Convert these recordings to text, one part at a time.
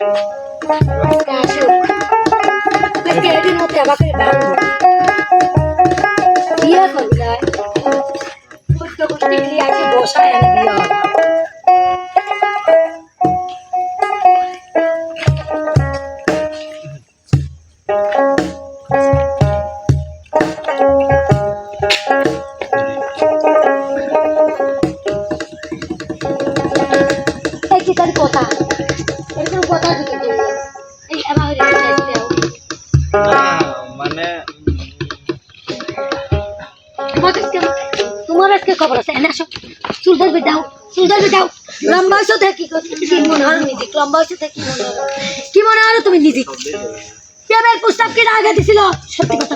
আসুক আজকে এদিন মধ্যে আমাকে ডাকবো বিয়ে করবি না কুত্ত কুত্তি গিয়ে আছে বসায় এনে বিয়ে হবে এই কি তার কথা এরকম মানে তোমার আজকে খবর আছে এনে আসো চুল ধরবে দাও চুল ধরবে দাও লম্বা বয়স থেকে কি মনে হয় নিজে লম্বা বয়স থেকে মনে হয় কি মনে হয় তুমি নিজে প্রেমের প্রস্তাব কি আগে দিছিল সত্যি কথা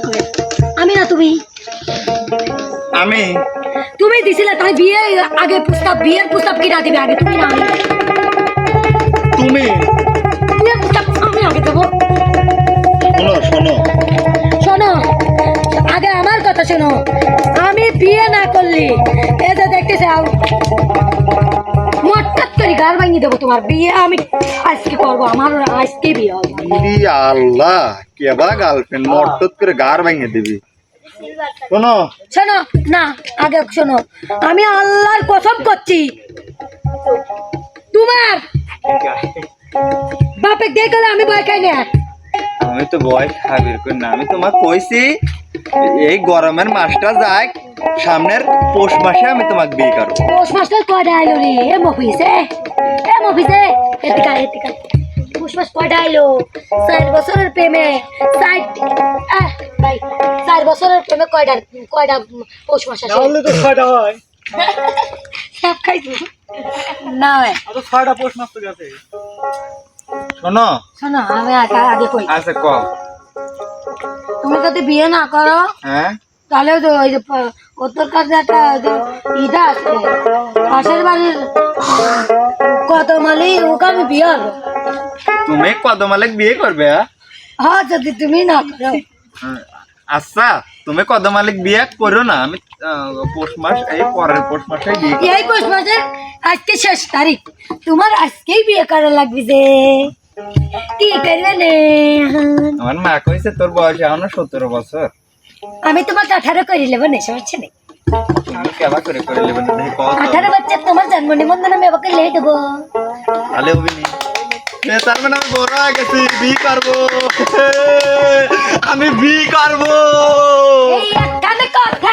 আমি? না তুমি আমি তুমি দিছিলে তাই বিয়ে আগে প্রস্তাব বিয়ের প্রস্তাব কি দিবে আগে তুমি না আমি তুমি? আমি বিয়ে না করলি এ যে দেখতে চাও মটকাত করে গার ভাঙিয়ে দেবো তোমার বিয়ে আমি আজকে করব আমার আজকে বিয়ে হবে আল্লাহ কেবা গার্লফ্রেন্ড মটট করে গার ভেঙে দিবি। শোনো। শোনো না আগে শোনো আমি আল্লাহর কসম করছি। তোমার বাপে দেখলে আমি ভয় খাই না। আমি তো বয় খাবির কই না আমি তোমাকে কইছি এই গরমের মাসটা যাক সামনের পৌষ মাসে আমি তোমাকে বিয়ে করব। পৌষ মাসটা কয়টা আইলো রে? এ মফিসে এ? মফিসে এদিকা এদিকা পৌষ মাস কয়টা আইলো? চার বছরের প্রেমে চার ভাই চার বছরের প্রেমে কয়টা কয়টা পৌষ মাস আসে? তো ছয়টা হয়। সব খাইছি না ভাই তো ছয়টা পোস্ট মাস তো গেছে। শোনো। শোনো আমি আগে কই। আচ্ছা কম তুমি যদি বিয়ে না করো হ্যাঁ? তাহলে তো ওই যে উত্তর কাছে একটা ইটা আছে। পাশের বাড়ির কত ওকে আমি বিয়ে হব তুমি কত মালিক বিয়ে করবে হ্যাঁ? হ্যাঁ যদি তুমি না করো। আচ্ছা তুমি কত মালিক বিয়ে করো না আমি পৌষ মাস এই পরের পৌষ মাসে বিয়ে এই পৌষ মাসের আজকে শেষ তারিখ। তোমার আজকেই বিয়ে করা লাগবে যে। কি করবে আমার মা কইছে তোর বয়স এখনও সতেরো বছর। আমি তোমাকে আঠারো করে নেব না সমস্যা নেই। আঠারো বাচ্চা তোমার জন্ম নিবন্ধন আমি আমাকে লে দেবো। তাহলে অভিনি তার মানে আমি বড় হয়ে গেছি বিয়ে করব আমি কথা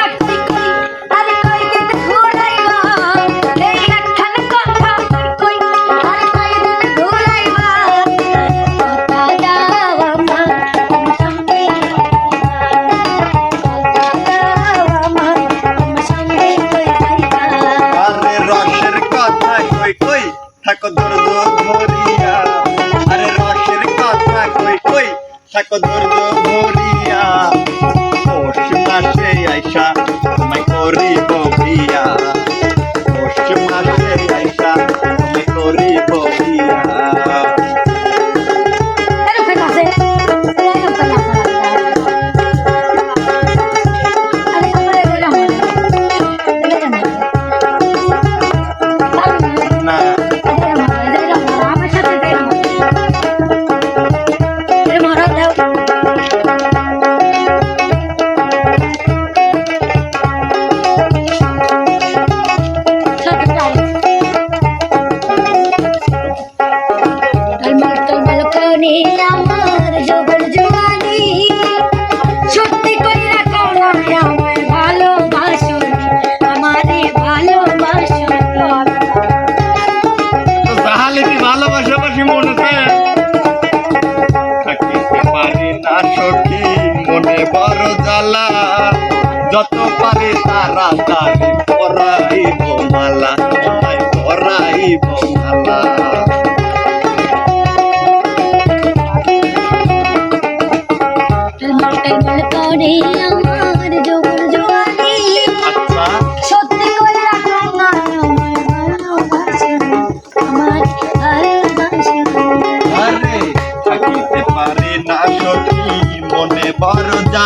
ধরিয়া আরে রসের কথা কই কই? থাকো ধৈর্য ধরিয়া। ভালোবাসাবাসি মনে থাকিতে পারি না সখী, মনে বড় জ্বালা। যত পারি তারা তারি পরাইব মালা পরাইব মালা।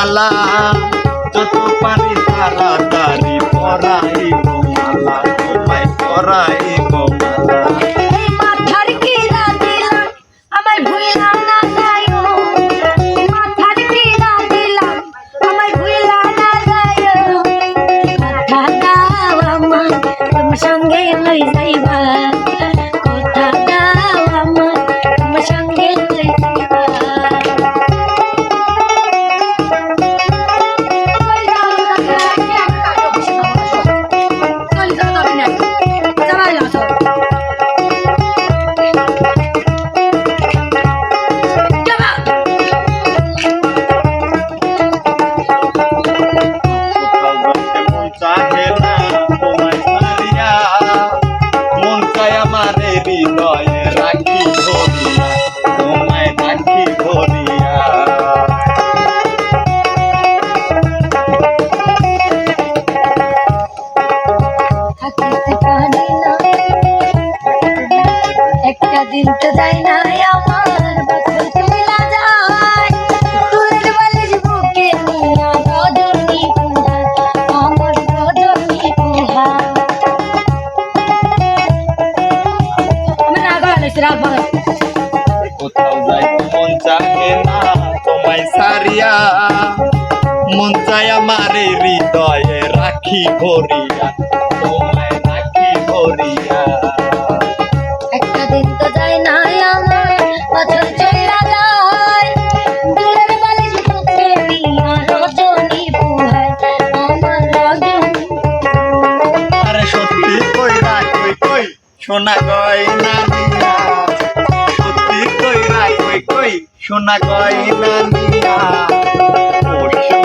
জ্বালা যত পারি তারি পরাইব মালা তোমায় পরাইব। মন চায় আমারে হৃদয়ে রাখি ভরিয়া তোমায় রাখি ভরিয়া। একটা দিন তো যাই না আমার বছর চলা যায়। তুলের বালিশ বুকে নিয়া রজনী পুহা আমার রজনী। আরে সত্যি কই না কই কই সোনা কই না নিয়া। সত্যি কই না কই কই সোনা কই না